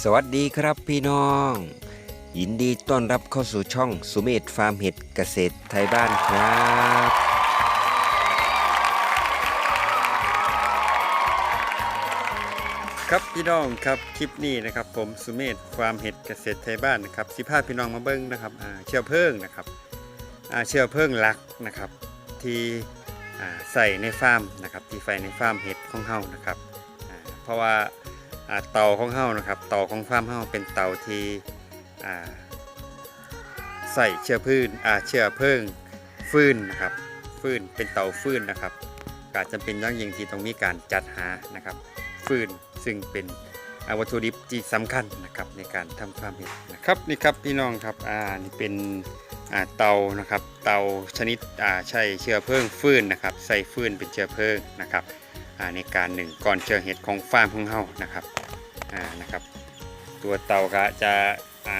สวัสดีครับพี่น้อง ยินดีต้อนรับเข้าสู่ช่องสุเมธฟาร์มเห็ดเกษตรไทยบ้านครับ ครับพี่น้องครับคลิปนี้นะครับ ผมสุเมธฟาร์มเห็ดเกษตรไทยบ้านนะครับสิพาพี่น้องมาเบิ้งนะครับอ่าเชื้อเพลิงนะครับอ่าเชื้อเพลิงลักนะครับ ที่อ่าใส่ในฟาร์มนะครับที่ไฟในฟาร์มเห็ดของเฮานะครับอ่าเพราะว่า เตาของเฮานะครับ เตาของฟาร์มเฮาเป็นเตาที่ใส่เชื้อพืชเชื้อเพลิงฟื้นนะครับฟื้นเป็นเตาฟื้นนะครับการจำเป็นอย่างยิ่งที่ต้องมีการจัดหานะครับฟื้นซึ่งเป็นอวัตถุดิบที่สำคัญนะครับในการทำฟาร์มเห็ดนะครับนี่ครับพี่น้องครับอ่านี่เป็นเตานะครับ เตาชนิดใช้เชื้อเพลิงฟื้นนะครับ ใส่ฟื้นเป็นเชื้อเพลิงนะครับ ในการหนึ่งก่อนเชื้อเห็ดของฟาร์มของเฮานะครับอ่านะครับ ตัวเตาก็จะอ่า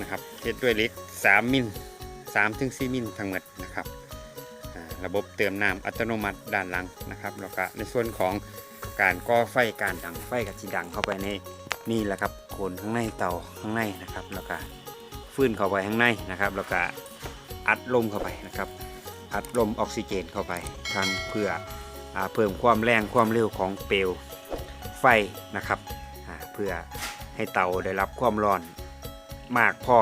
นะครับเฮ็ดด้วยเหล็ก3มิล3ถึง4มิลทั้งหมดนะครับระบบเติมน้ำอัตโนมัติด้านหลังนะครับแล้วก็ในส่วนของการก่อไฟการดังไฟกับจีดังเข้าไปในนี่แหละครับโคนข้างในเตาข้างในนะครับ แล้วก็ฟื้นเข้าไปข้างในนะครับ แล้วก็อัดลมเข้าไปนะครับ อัดลมออกซิเจนเข้าไปทางเพื่อ เพิ่มความแรงความเร็วของเปลวไฟนะครับเพื่อให้เตาได้รับความร้อนมากพอ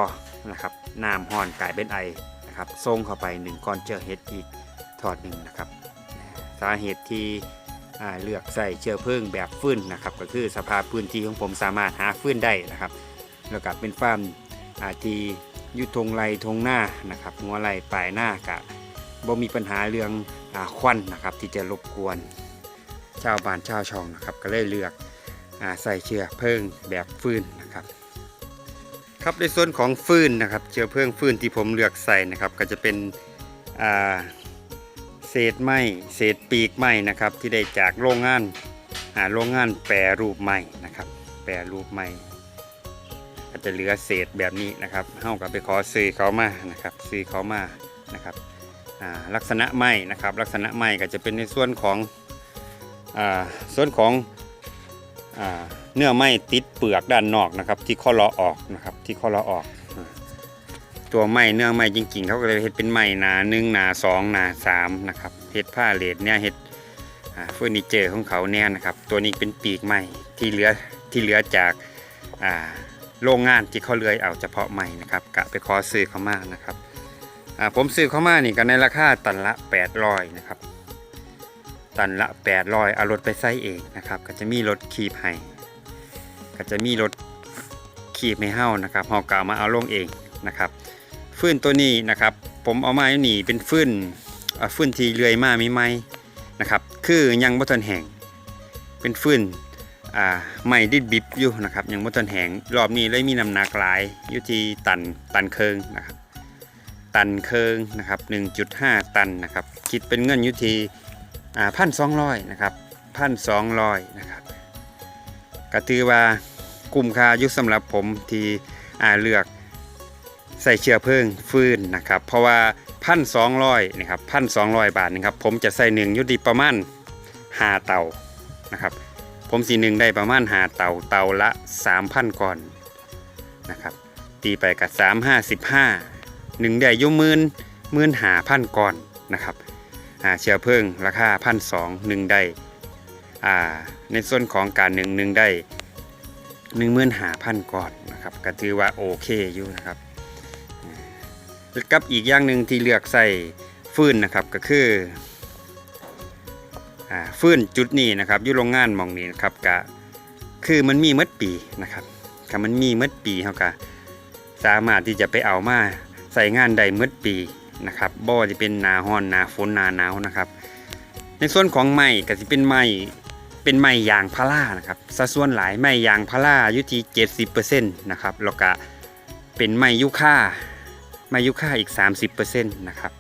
นะครับน้ำห้อนกลายเป็นไอนะครับส่งเข้าไปหนึ่งก้อนเจอเฮ็ดอีกทอดหนึ่งนะครับ สาเหตุที่เลือกใส่เชื้อเพลิงแบบฟื้นนะครับก็คือสภาพพื้นที่ของผมสามารถหาฟื้นได้นะครับ แล้วก็เป็นฟาร์มอที่ยุทงไรทงหน้านะครับหัวไรปลายหน้ากะ บ่มีปัญหาเรื่องอควันนะครับ ที่จะรบกวนชาวบ้านชาวช่องนะครับ ก็เลยเลือกอใส่เชื้อเพลิงแบบฟืนนะครับ ครับในส่วนของฟืนนะครับ เชื้อเพลิงฟืนที่ผมเลือกใส่นะครับ ก็จะเป็นเศษไม้เศษปีกไม้นะครับ ที่ได้จากโรงงานาโรงงานแปรรูปไม้นะครับ แปรรูปไม้ก็จะเหลือเศษแบบนี้นะครับเฮาก็ไปขอซื้อเขามานะครับ ซื้อเขามานะครับ ลักษณะไหมนะครับ ลักษณะไหมก็จะเป็นในส่วนของอส่วนของอเนื้อไหมติดเปลือกด้านนอกนะครับ ที่ข้อล้อออกนะครับที่ข้อล้อออก ตัวไหมเนื้อไหมจริงๆเขาก็เลยเฮ็ดเป็นไหมหนาหนึ่งหนาสองหนาสามนะครับเฮ็ดผ้าเลดเนี่ยเฮ็ดเฟอร์นิเจอร์ของเขาเนี่ยนะครับตัวนี้เป็นปีกไหมที่เหลือที่เหลือจากโรงงานที่เขาเลือยเอาเฉพาะไม้นะครับกะไปขอซื้อเขามานะครับ ผมซื้อเขามานี่กันในราคาตันละ 800นะครับ ตันละ 800เอารถไปใส่เองนะครับ ก็จะมีรถขีบให้ก็จะมีรถขีบให้เฮานะครับเฮากะมาเอาลงเองนะครับฟืนตัวนี้นะครับ ผมเอามาอยู่นี่เป็นฟืนฟืนที่เลื่อยมาไม่ไหมนะครับ คือยังบ่ทันแหงเป็นฟืนไม่ดิดบิบอยู่นะครับยังบ่ทันแหงรอบนี้เลยมีน้ำหนักหลายอยู่ที่ตันตันเคิงนะครับ ตันเคิงนะครับ 1.5 ตันนะครับ คิดเป็นเงินยู่ที่อ่าพันสองร้อยนะครับพันสองร้อยนะครับก็ถือว่าคุ้มค่ายู่สำหรับผมที่เลือกใส่เชื้อเพลิงฟืนนะครับ เพราะว่าพันสองร้อยนะครับพันสองร้อยบาทนะครับ ผมจะใส่หนึ่งยุติประมาณหาเตานะครับ ผมสีหนึ่งได้ประมาณหาเตาเตาละสามพันก่อนนะครับ ตีไปกับสามห้าสิบห้า หนึ่งได้ยุ่หมื่นหมื่นหาพันก่อนนะครับเชื้อเพลิงราคาพันสองหนึ่งได้ในส่วนของการหนึ่งหนึ่งได้หนึ่งหมื่นหาพันก่อนนะครับก็ถือว่าโอเคอยู่นะครับกับอีกอย่างหนึ่งที่เลือกใส่ฟืนนะครับก็คือฟืนจุดนี้นะครับอยู่โรงงานมองนี้นะครับก็คือมันมีหมดปีนะครับถ้ามันมีหมดปีเขาก็สามารถที่จะไปเอามา ใส่งานได้หมดปีนะครับบ่จะเป็นนาฮ้อนนาฝนนาหนาวนะครับ ในส่วนของไม้ก็จะเป็นไม้เป็นไม้ยางพารานะครับสัดส่วนหลายไม้ยางพาราอยู่ที่70%นต์นะครับแล้วก็เป็นไม้ยูคามายุค่าอีก30%นต์นะครับ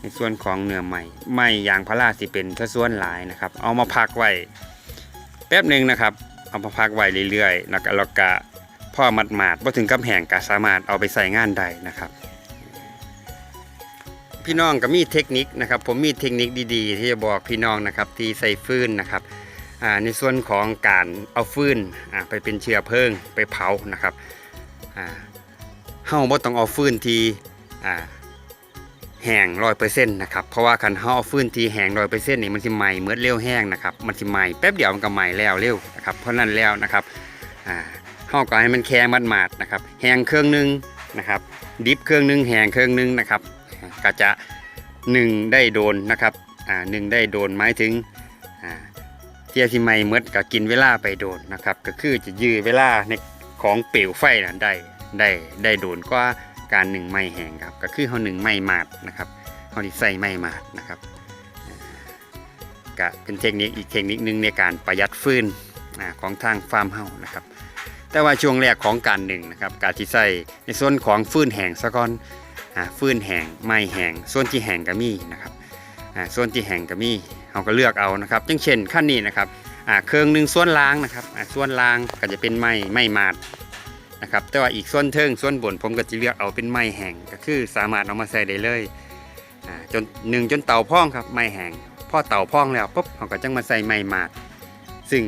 ในส่วนของเนื้อใหม่ไม้ยางพาราสิเป็นถ้าส่วนหลายนะครับ เอามาพักไว้แป๊บหนึ่งนะครับ เอามาพักไว้เรื่อยๆแล้วก็ พ่อมัดหมาดพอถึงกำแหงก็สามารถเอาไปใส่งานได้นะครับ พี่น้องก็มีเทคนิคนะครับ ผมมีเทคนิคดีๆ ที่จะบอกพี่น้องนะครับที่ใส่ฟืนนะครับในส่วนของการเอาฟืนไปเป็นเชื้อเพลิงไปเผานะครับอ่าเฮาบ่ต้องเอาฟืนที่แห้งร้อยเปอร์เซ็นต์นะครับเพราะว่าคันเฮาเอาฟืนที่แห้งร้อยเปอร์เซ็นต์นี่มันสิไหม้เมื่อเร็วแห้งนะครับมันสิไหม้แป๊บเดียวมันก็ไหม้แล้วเร็วนะครับเพราะนั้นแล้วนะครับอ่า เฮาก็ให้มันแข็งมันมาดนะครับแห้งเครื่องหนึงนะครับ ดิบเครื่องหนึงแห้งเครื่องหนึงนะครับก็จะหนึ่งได้โดนนะครับอ่าหนึ่งได้โดนหมายถึงอ่าเทียที่ไม่หมดก็กินเวลาไปโดนนะครับ ก็คือจะยื้อเวลาในของเปลวไฟนะได้ได้ได้โดนกว่าการหนึ่งไม้แห้งครับก็คือเขาหนึ่งไม้มาดนะครับเขาที่ใส่ไม้มาดนะครับก็เป็นเทคนิคอีกเทคนิคนึงในการประหยัดฟืนอ่าของทางฟาร์มเฮานะครับ แต่ว่าช่วงแรกของการหนึ่งนะครับการที่ใส่ในส่วนของฟื้นแห้งซะก่อนฟื้นแห้งไม้แห้งส่วนที่แห้งก็มีนะครับส่วนที่แห้งก็มีเราก็เลือกเอานะครับอย่างเช่นขั้นนี้นะครับเครื่องหนึ่งส่วนล่างนะครับส่วนล่างก็จะเป็นไม้ไม้มาดนะครับแต่ว่าอีกส่วนเทิงส่วนบนผมก็จะเลือกเอาเป็นไม้แห้งก็คือสามารถเอามาใส่ได้เลยจนหนึ่งจนเต่าพองครับไม้แห้งพอเต่าพองแล้วปุ๊บเราก็จะมาใส่ไม้มาดซึ่ง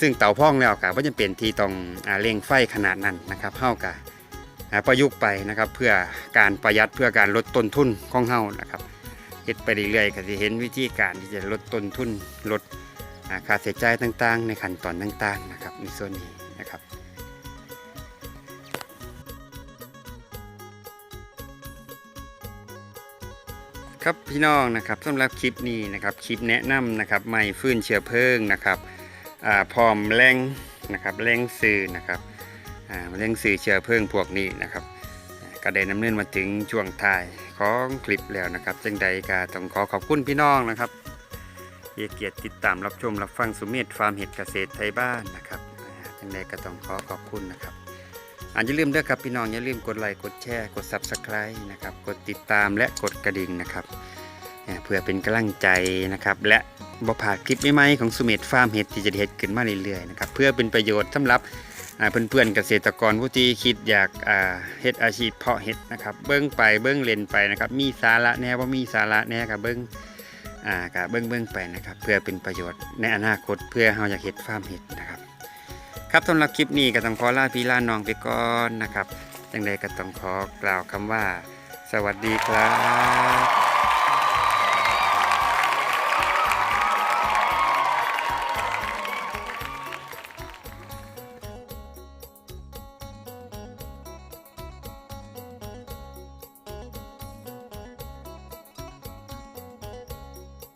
ซึ่งเตาพองแล้วก็ไม่จำเป็นที่ต้องอเร่งไฟขนาดนั้นนะครับเฮากับประยุกต์ไปนะครับเพื่อการประหยัดเพื่อการลดต้นทุนของเฮานะครับเฮ็ดไปเรื่อยๆก็จะเห็นวิธีการที่จะลดต้นทุนลดอ่าค่าใจต่างๆ ในขั้นตอนต่างๆนะครับในส่วนนี้นะครับครับพี่น้องนะครับสำหรับคลิปนี้นะครับคลิปแนะนำนะครับไม่ฟื้นเชื้อเพลิงนะครับ พร้อมแรงนะครับแรงสื่อนะครับอ่าแรงสื่อเชื้อเพลิงพวกนี้นะครับก็ได้นำเนินมาถึงช่วงท้ายของคลิปแล้วนะครับจังใดก็ต้องขอขอบคุณพี่น้องนะครับที่เกียรติติดตามรับชมรับฟังสุเมธฟาร์มเห็ดเกษตรไทยบ้านนะครับจังใดก็ต้องขอขอบคุณนะครับอันอย่าลืมเด้อครับพี่น้องอย่าลืมกดไลค์กดแชร์กด Subscribe นะครับกดติดตามและกดกระดิ่งนะครับเพื่อเป็นกำลังใจนะครับและ บ่พลาคลิปใหม่ๆของสุเมธฟาร์มเห็ดที่จะเห็ดขึ้นมาเรื่อยๆนะครับเพื่อเป็นประโยชน์สำหรับเพื่อนๆเกษตรกรผู้ที่คิดอยากเฮ็ดอาชีพเพาะเห็ดนะครับเบิ้งไปเบิ้งเลนไปนะครับมีสาระแน่ว่ามีสาระแน่กับเบิ้งอ่ากับเบิ้งเบิ้งไปนะครับเพื่อเป็นประโยชน์ในอนาคตเพื่อเราอยากเฮ็ดฟาร์มเห็ดนะครับครับสำหรับคลิปนี้ก็ต้องขอลาพี่ลาน้องไปก่อนนะครับจังใดก็ต้องขอกล่าวคำว่า สวัสดีครับ